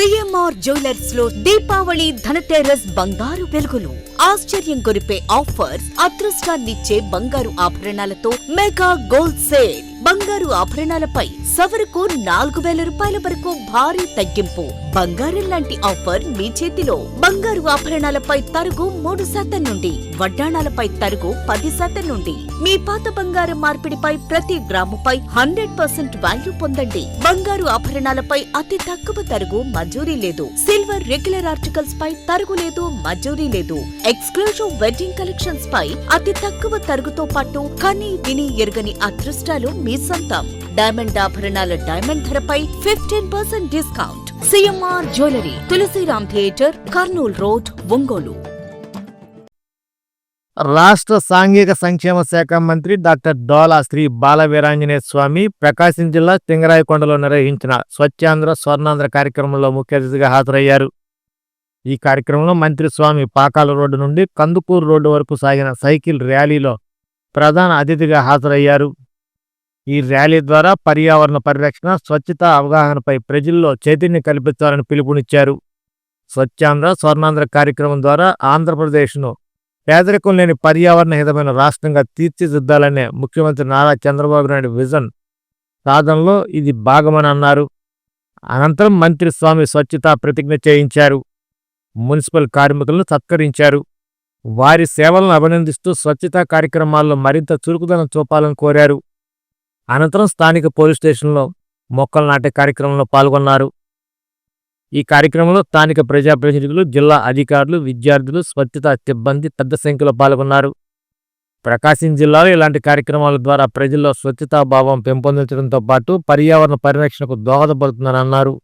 CMR జ్యువెలర్స్లో Deepavali Dhanteras బంగారు వెలుగులు. ఆశ్చర్యం కొరిపే ఆఫర్స్ అదృష్టాన్నిచ్చే బంగారు ఆభరణాలతో మెగా గోల్డ్ సేల్. బంగారు ఆభరణాలపై సవరకు నాలుగు వేల రూపాయల వరకు భారీ తగ్గింపు. బంగారం లాంటి ఆఫర్ మీ చేతిలో. బంగారు ఆభరణాలపై తరుగు మూడు శాతం నుండి వడ్డాణాలపై తరుగు పది శాతం నుండి. మీ పాత బంగారం మార్పిడిపై ప్రతి గ్రాముపై హండ్రెడ్ పర్సెంట్ వాల్యూ పొందండి. బంగారు ఆభరణాలపై అతి తక్కువ తరుగు మంజూరీ లేదు. సిల్వర్ రెగ్యులర్ ఆర్టికల్స్ పై తరుగు లేదు మంజూరీ లేదు. ఎక్స్క్లూజివ్ వెడ్డింగ్ కలెక్షన్స్ పై అతి తక్కువ తరుగుతో పాటు కని విని ఎరుగని అదృష్టాలు మీ సొంతం. డైమండ్ ఆభరణాల డైమండ్ ధరపై fifteen percent discount CMR jewellery Tulasiram theatre Kurnool road Ongole రాష్ట్ర సాంఘిక సంక్షేమ శాఖ మంత్రి డాక్టర్ డోలా శ్రీ బాలవీరాంజనేయ స్వామి ప్రకాశం జిల్లా సింగరాయకొండలో నిర్వహించిన స్వచ్ఛాంధ్ర స్వర్ణాంధ్ర కార్యక్రమంలో ముఖ్య అతిథిగా హాజరయ్యారు. ఈ కార్యక్రమంలో మంత్రి స్వామి పాకాల రోడ్డు నుండి కందుకూరు రోడ్డు వరకు సాగిన సైకిల్ ర్యాలీలో ప్రధాన అతిథిగా హాజరయ్యారు. ఈ ర్యాలీ ద్వారా పర్యావరణ పరిరక్షణ స్వచ్ఛత అవగాహనపై ప్రజల్లో చైతన్యం కల్పించాలని పిలుపునిచ్చారు. స్వచ్ఛాంధ్ర స్వర్ణాంధ్ర కార్యక్రమం ద్వారా ఆంధ్రప్రదేశ్ను పేదరికం లేని పర్యావరణ హితమైన రాష్ట్రంగా తీర్చిదిద్దాలనే ముఖ్యమంత్రి నారా చంద్రబాబు నాయుడు విజన్ సాధనలో ఇది భాగమని అన్నారు. అనంతరం మంత్రి స్వామి స్వచ్ఛత ప్రతిజ్ఞ చేయించారు. మున్సిపల్ కార్మికులను సత్కరించారు. వారి సేవలను అభినందిస్తూ స్వచ్ఛతా కార్యక్రమాల్లో మరింత చురుకుదనం చూపాలని కోరారు. అనంతరం స్థానిక పోలీస్ స్టేషన్లో మొక్కలు నాటే కార్యక్రమంలో పాల్గొన్నారు. ఈ కార్యక్రమంలో స్థానిక ప్రజాప్రతినిధులు జిల్లా అధికారులు విద్యార్థులు స్వచ్ఛతా సిబ్బంది పెద్ద సంఖ్యలో పాల్గొన్నారు. ప్రకాశం జిల్లాలో ఇలాంటి కార్యక్రమాల ద్వారా ప్రజల్లో స్వచ్ఛతా భావం పెంపొందించడంతో పాటు పర్యావరణ పరిరక్షణకు దోహదపడుతుందని అన్నారు.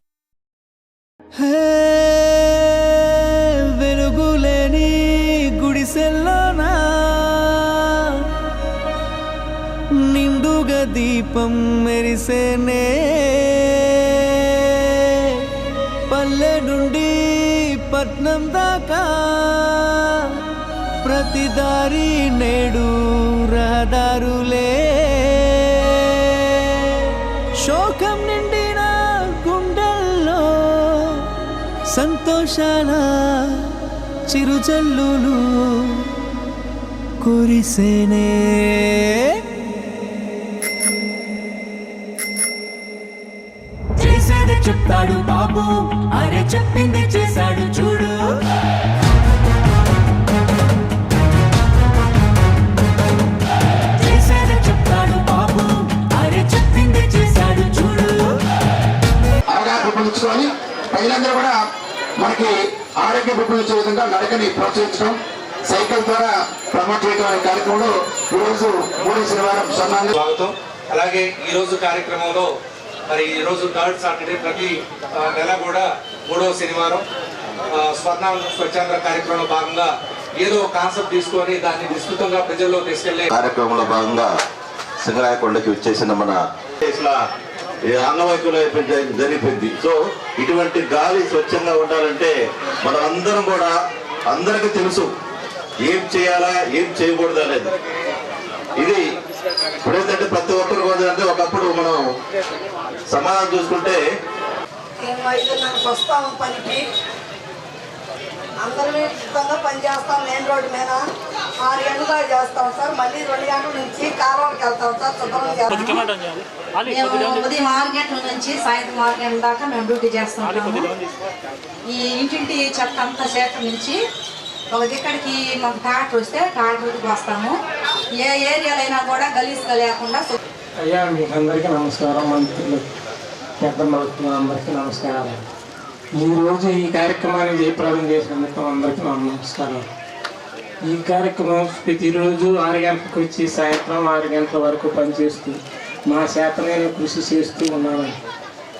దీపం మెరిసేనే పల్లె నుండి పట్నం దాకా ప్రతి దారి నేడు రహదారులే శోకం నిండిన గుండెల్లో సంతోషాల చిరుజల్లులు కురిసేనే బాబు అరే చెప్పింది చేశాడు చూడు. పెంపొందించుకొని ప్రజలందరూ కూడా మనకి ఆరోగ్యం పెంపొందించే విధంగా నడకని ప్రోత్సహించడం సైకిల్ ద్వారా ప్రమోట్ చేయడం అనే కార్యక్రమంలో ఈరోజు మూడో శనివారం స్వర్ణాంధ్ర స్వాగతం. అలాగే ఈ రోజు కార్యక్రమంలో మరి ఈరోజు థర్డ్ సాటర్డే ప్రతి ఆ, నెల కూడా మూడవ శనివారం స్వర్ణ స్వచ్ఛంద కార్యక్రమంలో భాగంగా ఏదో కాన్సెప్ట్ తీసుకొని దాన్ని విస్తృతంగా ప్రజల్లో తీసుకెళ్ళే కార్యక్రమంలో భాగంగా సింగరాయకొండకి వచ్చేసిన మన ఇట్లా ఈ జరిగిపోయింది. సో ఇటువంటి గాలి స్వచ్ఛంగా ఉండాలంటే మనం అందరం కూడా అందరికీ తెలుసు ఏం చేయాలా ఏం చేయకూడదు అనేది. ఇది ఇప్పుడేంటంటే ప్రతి ఒక్కరు కూడా అంటే ఒకప్పుడు మనం సమాధానం చూసుకుంటే వస్తాము పనికి. అందరూ పని చేస్తాం. మెయిన్ రోడ్డు మీద ఆరు గంటలుగా చేస్తాం సార్. మళ్ళీ రెండు గంటల నుంచి కాలువకి వెళ్తాం సార్. శుభ్రం చేస్తాం. మేము ఉదయం ఆరు గంటల నుంచి సాయంత్రం ఆరు గంటల దాకా మేము డ్యూటీ చేస్తుంటాము ఈ ఇంటింటి చెత్త అంతా సేకరించి ఒక దిక్కడికి మాకు ట్రాక్టర్ వస్తే ట్రాక్టర్కి వస్తాము. ఏ ఏరియాలైనా కూడా గలీజ్గా లేకుండా అయ్యా మీకు అందరికీ నమస్కారం. మంత్రులు పెద్ద పెద్దలు అందరికీ నమస్కారం. ఈరోజు ఈ కార్యక్రమాన్ని జయప్రదం చేసినందుకు అందరికీ నా నమస్కారం. ఈ కార్యక్రమం ప్రతిరోజు ఆరు గంటలకు వచ్చి సాయంత్రం ఆరు గంటల వరకు పనిచేస్తూ మా చేతనైన కృషి చేస్తూ ఉన్నాను.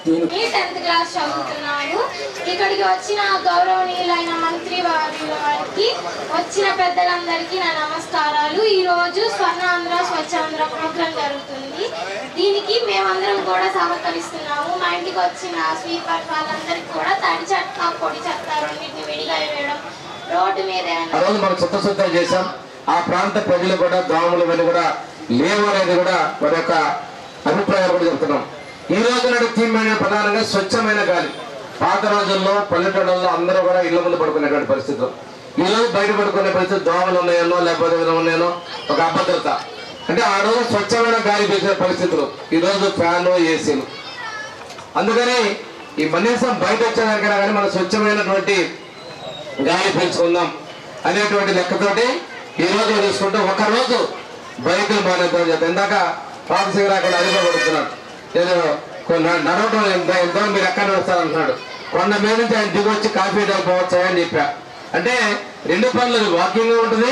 దీని టెన్త్ క్లాస్ చదువుతున్నాను. ఇక్కడికి వచ్చిన గౌరవనీయులైన మంత్రి వారి వారికి వచ్చిన పెద్దలందరికీ నా నమస్కారం. ఈరోజు స్వర్ణాంధ్ర స్వచ్ఛాంధ్ర ప్రోగ్రాం జరుగుతుంది. దీనికి మేమందరం కూడా సహకరిస్తున్నాము. మా ఇంటికి వచ్చిన స్వీపర్ వాళ్ళందరికీ కూడా తడి చెత్త పొడి చెత్త రెండింటిని విడిగా వేయడం రోడ్డు మీద ఆ రోజు మనం చిత్తశుద్ధం చేశాం. ఆ ప్రాంత ప్రజలు కూడా దోమలు ఇవన్నీ కూడా లేవు అనేది కూడా వారి యొక్క అభిప్రాయాలు కూడా చెప్తున్నాం. ఈ రోజు నాడు థీమ్ ప్రధానంగా స్వచ్ఛమైన గాలి. పాత రోజుల్లో పల్లెటూళ్ళల్లో అందరూ కూడా ఇళ్ళ ముందు పడుకునేటువంటి పరిస్థితులు. ఈ రోజు బయట పడుకునే పరిస్థితి దోమలు ఉన్నాయనో లేకపోతే ఉన్నాయనో ఒక అభద్రత. అంటే ఆ రోజు స్వచ్ఛమైన గాలి పీల్చే పరిస్థితులు. ఈరోజు ఫ్యాన్లు ఏసీలు. అందుకని ఈ కనీసం బయట వచ్చేదానికైనా కానీ మనం స్వచ్ఛమైనటువంటి గాలి పీల్చుకుందాం అనేటువంటి లెక్కతోటి ఈ రోజు చూసుకుంటూ ఒకరోజు బైకులు మానేద్దాం చెప్పి. ఇందాక పాలసీగా అక్కడ అధికపడుతున్నాడు నేను కొన్ని నడవటం ఎంత ఎంతో మీరు ఎక్కడ నడుస్తారంటున్నాడు. కొండ మీద నుంచి ఆయన దిగొచ్చి కాఫీ డబ్బు అని చెప్పా. అంటే రెండు పనులు వాకింగ్ ఉంటుంది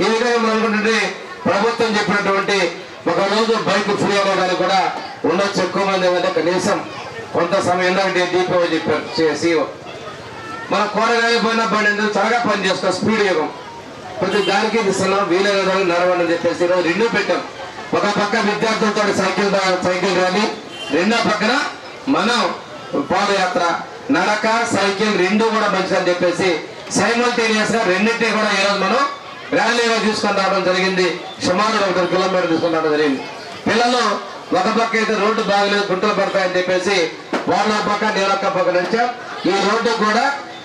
ఈ విధంగా మనం అనుకుంటుంటే ప్రభుత్వం చెప్పినటువంటి ఒక రోజు బైక్ ఫ్రీ అవ్వడానికి కూడా ఉండొచ్చు ఎక్కువ మంది ఏమంటే కనీసం కొంత సమయం అంటే దీపో చెప్పారు సీఓ మన కూరగాయలు పోయిన బండి ఎందుకు త్వరగా పని చేస్తాం స్పీడ్ యుగం. ప్రతి దానికి ఇస్తున్నాం వీలైన దానికి నడవని చెప్పేసి ఈరోజు రెండు పెట్టాం. ఒక పక్క విద్యార్థులతో సైకిల్ సైకిల్ ర్యాలీ రెండో పక్కన మనం పాదయాత్ర నడక సైకిల్ రెండు కూడా మంచిదని చెప్పేసి సైమల్టేనియస్గా రెండింటినీ కూడా ఈరోజు మనం ర్యాలీగా తీసుకొని రావడం జరిగింది. సుమారు ఒక కిలోమీటర్ తీసుకొని రావడం జరిగింది. పిల్లలు ఒక పక్క అయితే రోడ్డు బాగలేదు గుంటలు పడతాయని చెప్పేసి వాళ్ళ పక్క నేనొక్క పక్క నుంచి ఈ రోడ్డు కూడా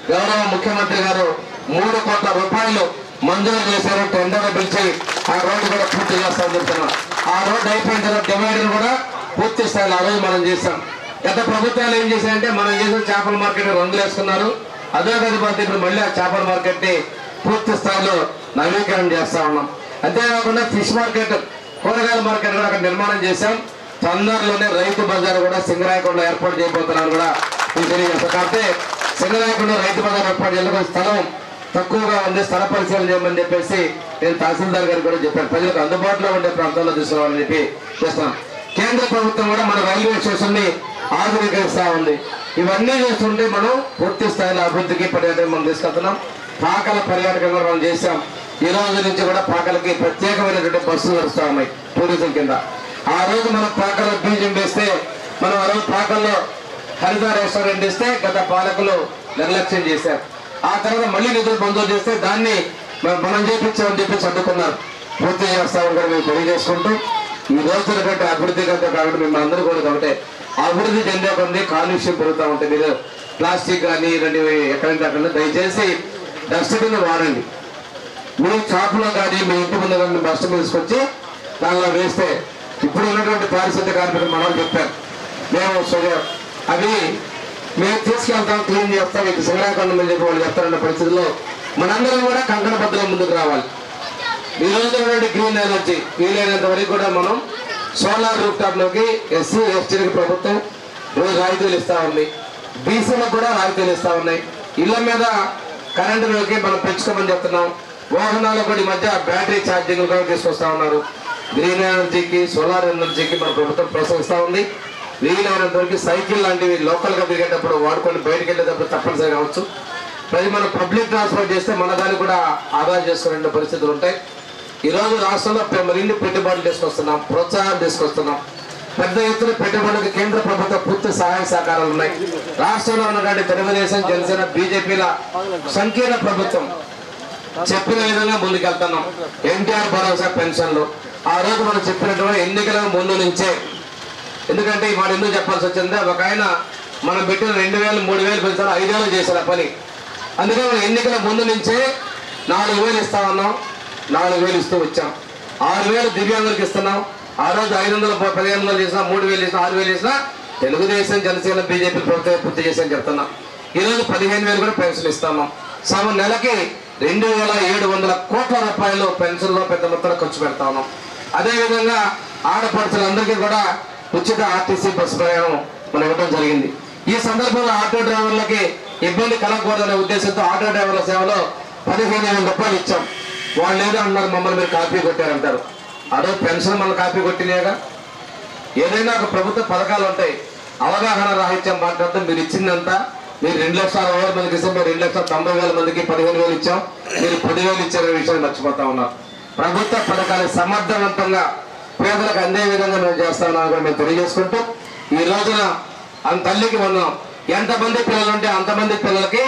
గౌరవ ముఖ్యమంత్రి గారు మూడు కోట్ల రూపాయలు మంజూరు చేశారు టెండర్ పిలిచి ఆ రోడ్డు కూడా పూర్తి చేస్తామని చెప్తున్నాం ఆ రోడ్డు అయిపోయిన తర్వాత డివైడర్ కూడా పూర్తి స్థాయిలో ఆ రోజు మనం చేస్తాం. గత ప్రభుత్వాలు ఏం చేశాయంటే మనం చేసిన చేపల మార్కెట్ రంగులు వేసుకున్నారు అదే పద్ధతి ఇప్పుడు మళ్ళీ ఆ చేపల మార్కెట్ని పూర్తి స్థాయిలో నవీకరణ చేస్తా ఉన్నాం. అంతేకాకుండా ఫిష్ మార్కెట్ కూరగాయల మార్కెట్ కూడా అక్కడ నిర్మాణం చేశాం. తొందరలోనే రైతు బజార్ కూడా సింగరాయకుండా ఏర్పాటు చేయబోతున్నారు కూడా మీకు తెలియజేస్తాం కాబట్టి సింగరాయకుండా రైతు బజార్ ఏర్పాటు చేయడానికి స్థలం తక్కువగా ఉంది స్థల పరిశీలన చేయమని చెప్పేసి నేను తహసీల్దార్ గారికి కూడా చెప్పాను. ప్రజలకు అందుబాటులో ఉండే ప్రాంతాల్లో తీసుకురావాలని చెప్పి చేస్తున్నాం. కేంద్ర ప్రభుత్వం కూడా మన రైల్వే స్టేషన్ని ఆధునీకరిస్తా ఉంది. ఇవన్నీ చేస్తుంటే మనం పూర్తి స్థాయిలో అభివృద్ధికి పర్యాటకం మనం తీసుకెళ్తున్నాం. పాకల పర్యాటకం మనం చేశాం. ఈ రోజు నుంచి కూడా పాకలకి ప్రత్యేకమైనటువంటి బస్సులు నడుస్తా ఉన్నాయి టూరిజం కింద. ఆ రోజు మనం పాకల బీజం వేస్తే మనం ఆ రోజు పాకల్లో హరిత రెస్టారెంట్ ఇస్తే గత పాలకులు నిర్లక్ష్యం చేశారు. ఆ తర్వాత మళ్ళీ నిధులు మంజూరు చేస్తే దాన్ని మనం చేపించామని చెప్పి చదువుకున్నారు పూర్తి చేస్తామని కూడా మేము తెలియజేసుకుంటూ ఈ రోజు అభివృద్ధి కంటే కాబట్టి మేము అందరూ కూడా కాబట్టి అభివృద్ధి చెందే కొంది కాలుష్యం పెరుగుతూ ఉంటుంది. మీరు ప్లాస్టిక్ కానీ ఇలాంటివి ఎక్కడంటే అక్కడ దయచేసి డస్ట్బిన్ వాడండి. మీ షాపులో కానీ మీ ఇంటి ముందు కానీ డస్ట్బిన్ తీసుకొచ్చి దానిలో వేస్తే ఇప్పుడు ఉన్నటువంటి పారిశుద్ధ్య కార్మికులు మనం చెప్పారు మేము అవి మేము తీసుకెళ్తాం క్లీన్ చేస్తాం మీకు సింగరాకొండ మీద చెప్పి వాళ్ళు చెప్తారన్న పరిస్థితిలో మనందరం కూడా కంకణ పద్ధతిలో ముందుకు రావాలి. ఈరోజు ఉన్నటువంటి గ్రీన్ ఎనర్జీ వీలైనంత వరకు కూడా మనం సోలార్ రూఫ్ టాప్లోకి ఎస్సీ ఎస్టీలకు ప్రభుత్వం రోజు రాయితీలు ఇస్తా ఉంది. బీసీలకు కూడా రాయితీలు ఇస్తా ఉన్నాయి ఇళ్ళ మీద కరెంటులోకి మనం పెంచుకోమని చెప్తున్నాం వాహనాలకు కూడా ఈ మధ్య బ్యాటరీ ఛార్జింగ్ కూడా తీసుకొస్తా ఉన్నారు. గ్రీన్ ఎనర్జీకి సోలార్ ఎనర్జీకి మన ప్రభుత్వం ప్రోత్సహిస్తా ఉంది. వీలైనంత వరకు సైకిల్ లాంటివి లోకల్గా తిరిగేటప్పుడు వాడుకొని బయటకు వెళ్ళేటప్పుడు తప్పనిసరి కావచ్చు ప్రతి మనం పబ్లిక్ ట్రాన్స్పోర్ట్ చేస్తే మన దాన్ని కూడా ఆదా చేసుకునే పరిస్థితులు ఉంటాయి. ఈరోజు రాష్ట్రంలో మరిన్ని పెట్టుబడులు తీసుకొస్తున్నాం ప్రోత్సాహం తీసుకొస్తున్నాం. పెద్ద ఎత్తున పెట్టుబడులకు కేంద్ర ప్రభుత్వ పూర్తి సహాయ సహకారాలు ఉన్నాయి. రాష్ట్రంలో ఉన్నటువంటి తెలుగుదేశం జనసేన బీజేపీల సంకీర్ణ ప్రభుత్వం చెప్పిన విధంగా ముందుకెళ్తున్నాం. ఎన్టీఆర్ భరోసా పెన్షన్లు. ఆ రోజు మనం చెప్పినటువంటి ఎన్నికల ముందు నుంచే. ఎందుకంటే వాడు ఎందుకు చెప్పాల్సి వచ్చిందంటే ఒక ఆయన మనం పెట్టిన రెండు వేలు మూడు వేలు పెంచాలి ఐదేళ్ళు చేశారు పని. అందుకని మనం ఎన్నికల ముందు నుంచే నాలుగు వేలు ఇస్తా ఉన్నాం. నాలుగు వేలు ఇస్తూ వచ్చాం. ఆరు వేలు దివ్యాంగులకు ఇస్తున్నాం. ఆ రోజు ఐదు వందల పదిహేను వందలు చేసినా మూడు వేలు చేసినా ఆరు వేలు చేసినా తెలుగుదేశం జనసేన బీజేపీ ప్రభుత్వం పూర్తి చేశాని చెప్తున్నాం. ఈ రోజు పదిహేను వేలు కూడా పెన్షన్ ఇస్తాము సమ నెలకి రెండు వేల ఏడు వందల కోట్ల రూపాయలు పెన్షన్లో పెద్ద మొత్తంలో ఖర్చు పెడతా ఉన్నాం. అదేవిధంగా ఆడపడుచులందరికీ కూడా ఉచిత ఆర్టీసీ బస్సు ప్రయాణం మనం ఇవ్వడం జరిగింది. ఈ సందర్భంలో ఆటో డ్రైవర్లకి ఇబ్బంది కలగకూడదనే ఉద్దేశంతో ఆటో డ్రైవర్ల సేవలో పదిహేను వేల రూపాయలు ఇచ్చాం. వాళ్ళు ఏదో అన్నారు మమ్మల్ని మీరు కాపీ కొట్టారంటారు. అదో పెన్షన్ మన కాపీ కొట్టినాగా ఏదైనా ఒక ప్రభుత్వ పథకాలు ఉంటాయి అవగాహన రాహిత్యం మాట్లాడుతూ. మీరు ఇచ్చిందంతా మీరు రెండు లక్షల అరవై మందికి ఇస్తే మీరు రెండు లక్షల తొంభై వేల మందికి పదిహేను వేలు ఇచ్చాం. మీరు పదివేలు ఇచ్చారనే విషయాన్ని మర్చిపోతా ఉన్నారు. ప్రభుత్వ పథకాలు సమర్థవంతంగా పేదలకు అందే విధంగా మేము చేస్తా కూడా మేము తెలియజేసుకుంటూ ఈ రోజున అంత తల్లికి వందనం. ఎంతమంది పిల్లలు ఉంటే అంతమంది పిల్లలకి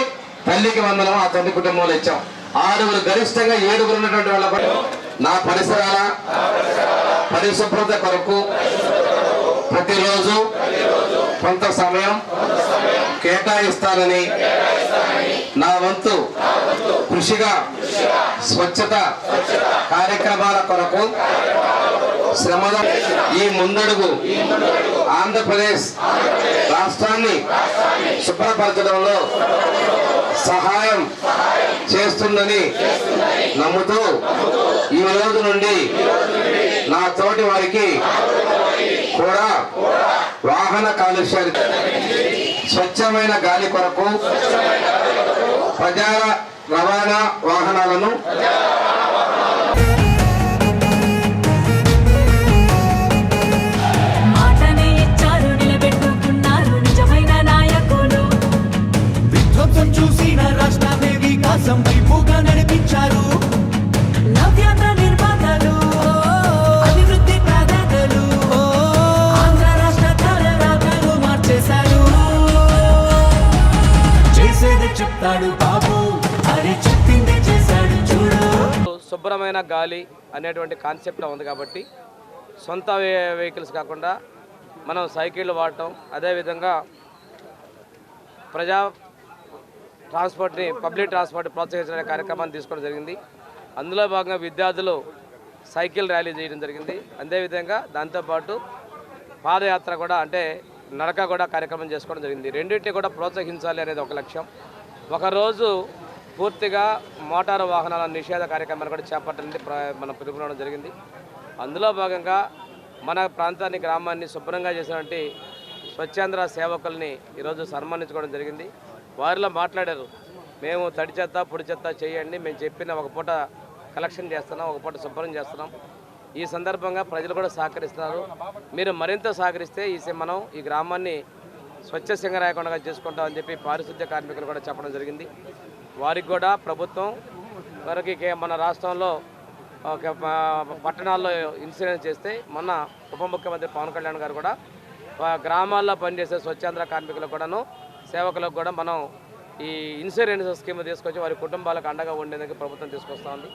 తల్లికి వందనం ఆ తల్లి కుటుంబంలో ఇచ్చాం. ఆరుగురు గరిష్టంగా ఏడుగురు ఉన్నటువంటి వాళ్ళ నా పరిసరాల పరిశుభ్రత కొరకు ప్రతిరోజు కొంత సమయం కేటాయిస్తానని నా వంతు కృషిగా స్వచ్ఛత కార్యక్రమాల కొరకు శ్రమద ఈ ముందడుగు ఆంధ్రప్రదేశ్ రాష్ట్రాన్ని శుభ్రపరచడంలో సహాయం చేస్తుందని నమ్ముతూ ఈ రోజు నుండి నా తోటి వారికి కూడా వాహన కాలుష్యాన్ని స్వచ్ఛమైన గాలి కొరకు ప్రజా రవాణా వాహనాలను శుభ్రమైన గాలి అనేటువంటి కాన్సెప్ట్ ఉంది కాబట్టి సొంత వెహికల్స్ కాకుండా మనం సైకిళ్ళు వాడటం అదేవిధంగా ప్రజా ట్రాన్స్పోర్ట్ని పబ్లిక్ ట్రాన్స్పోర్ట్ ప్రోత్సహించే కార్యక్రమాన్ని తీసుకోవడం జరిగింది. అందులో భాగంగా విద్యార్థులు సైకిల్ ర్యాలీ చేయడం జరిగింది. అదేవిధంగా దాంతోపాటు పాదయాత్ర కూడా అంటే నడక కూడా కార్యక్రమం చేసుకోవడం జరిగింది. రెండింటిని కూడా ప్రోత్సహించాలి అనేది ఒక లక్ష్యం. ఒకరోజు పూర్తిగా మోటారు వాహనాల నిషేధ కార్యక్రమాన్ని కూడా చేపట్టాలని ప్ర- మనం పిలుపునడం జరిగింది. అందులో భాగంగా మన ప్రాంతాన్ని గ్రామాన్ని శుభ్రంగా చేసినటువంటి స్వచ్ఛాంధ్ర సేవకుల్ని ఈరోజు సన్మానించుకోవడం జరిగింది. వారిలో మాట్లాడారు మేము తడి చెత్త పొడి చెత్త చేయండి. మేము చెప్పిన ఒక పూట కలెక్షన్ చేస్తున్నాం ఒక పూట శుభ్రం చేస్తున్నాం. ఈ సందర్భంగా ప్రజలు కూడా సహకరిస్తున్నారు. మీరు మరింత సహకరిస్తే ఈ మనం ఈ గ్రామాన్ని స్వచ్ఛ సింగరాయకొండగా చేసుకుంటామని చెప్పి పారిశుద్ధ్య కార్మికులు కూడా చెప్పడం జరిగింది. వారికి కూడా ప్రభుత్వం వారికి మన రాష్ట్రంలో ఒక పట్టణాల్లో ఇన్సూరెన్స్ చేస్తే మొన్న ఉప ముఖ్యమంత్రి పవన్ కళ్యాణ్ గారు కూడా గ్రామాల్లో పనిచేసే స్వచ్ఛాంధ్ర కార్మికులకు కూడాను సేవకులకు కూడా మనం ఈ ఇన్సూరెన్స్ స్కీమ్ తీసుకొచ్చి వారి కుటుంబాలకు అండగా ఉండేందుకు ప్రభుత్వం తీసుకొస్తా ఉంది.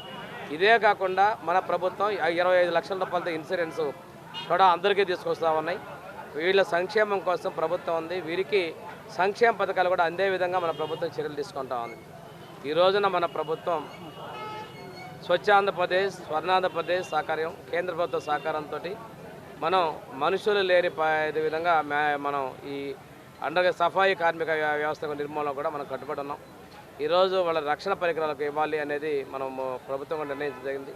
ఇదే కాకుండా మన ప్రభుత్వం ఇరవై ఐదు లక్షల రూపాయలతో ఇన్సూరెన్స్ కూడా అందరికీ తీసుకొస్తా ఉన్నాయి. వీళ్ళ సంక్షేమం కోసం ప్రభుత్వం ఉంది. వీరికి సంక్షేమ పథకాలు కూడా అందే విధంగా మన ప్రభుత్వం చర్యలు తీసుకుంటా ఉంది. ఈ రోజున మన ప్రభుత్వం స్వచ్ఛ ఆంధ్రప్రదేశ్ స్వర్ణాంధ్రప్రదేశ్ సహకార్యం కేంద్ర ప్రభుత్వ సహకారంతో మనం మనుషులు లేని విధంగా మనం ఈ అండగా సఫాయి కార్మిక వ్యవస్థ నిర్మూలన కూడా మనం కట్టుబడి ఉన్నాం. ఈరోజు వాళ్ళ రక్షణ పరికరాలకు ఇవ్వాలి అనేది మనం ప్రభుత్వం కూడా నిర్ణయించడం జరిగింది.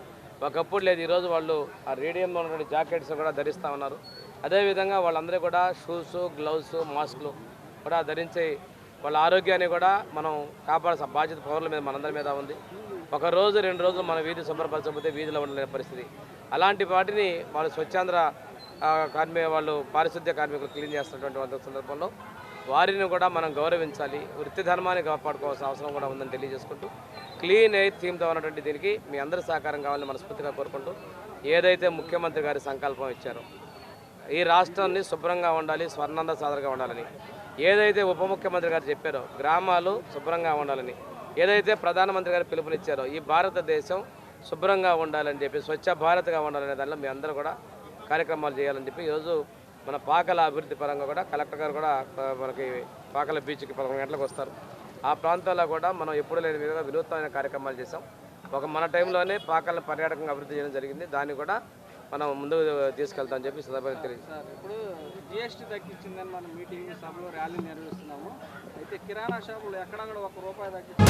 ఒకప్పుడు లేదు ఈరోజు వాళ్ళు ఆ రేడియంలో ఉన్నటువంటి జాకెట్స్ కూడా ధరిస్తూ ఉన్నారు. అదేవిధంగా వాళ్ళందరూ కూడా షూస్ గ్లౌస్ మాస్క్లు కూడా ధరించి వాళ్ళ ఆరోగ్యాన్ని కూడా మనం కాపాడాల్సిన బాధ్యత పౌరుల మీద మనందరి మీద ఉంది. ఒక రోజు రెండు రోజులు మన వీధి శుభ్రపరచకపోతే వీధిలో ఉండలేని పరిస్థితి. అలాంటి వాటిని వాళ్ళు స్వచ్ఛాంధ్ర కార్మిక వాళ్ళు పారిశుద్ధ్య కార్మికులు క్లీన్ చేస్తున్నటువంటి సందర్భంలో వారిని కూడా మనం గౌరవించాలి వృత్తి ధర్మాన్ని కాపాడుకోవాల్సిన అవసరం కూడా ఉందని తెలియజేసుకుంటూ క్లీన్ ఎయిర్ థీమ్తో ఉన్నటువంటి దీనికి మీ అందరి సహకారం కావాలని మనస్ఫూర్తిగా కోరుకుంటూ ఏదైతే ముఖ్యమంత్రి గారి సంకల్పం ఇచ్చారో ఈ రాష్ట్రాన్ని శుభ్రంగా ఉండాలి స్వర్ణంద సాధనగా ఉండాలని. ఏదైతే ఉప ముఖ్యమంత్రి గారు చెప్పారో గ్రామాలు శుభ్రంగా ఉండాలని. ఏదైతే ప్రధానమంత్రి గారు పిలుపునిచ్చారో ఈ భారతదేశం శుభ్రంగా ఉండాలని చెప్పి స్వచ్ఛ భారత్గా ఉండాలనే దానిలో మీ అందరూ కూడా కార్యక్రమాలు చేయాలని చెప్పి ఈరోజు మన పాకల అభివృద్ధి పరంగా కూడా కలెక్టర్ గారు కూడా మనకి పాకల బీచ్కి పదకొండు గంటలకు వస్తారు. ఆ ప్రాంతాల్లో కూడా మనం ఎప్పుడూ లేని విధంగా వినూత్నమైన కార్యక్రమాలు చేసాం ఒక మన టైంలోనే పాకాలను పర్యాటకంగా అభివృద్ధి చేయడం జరిగింది. దాన్ని కూడా మనం ముందుకు తీసుకెళ్తామని చెప్పి సందర్భంగా తెలియదు ఇప్పుడు జిఎస్టీ తగ్గించిందని మనం మీటింగ్ సభలో ర్యాలీ నిర్వహిస్తున్నాము. అయితే కిరాణా షాపులు ఎక్కడ ఒక రూపాయి తగ్గించేది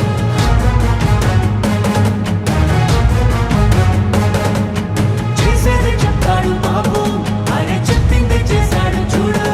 చెప్తాడు బాబు. చెప్పింది చేశాడు చూడు.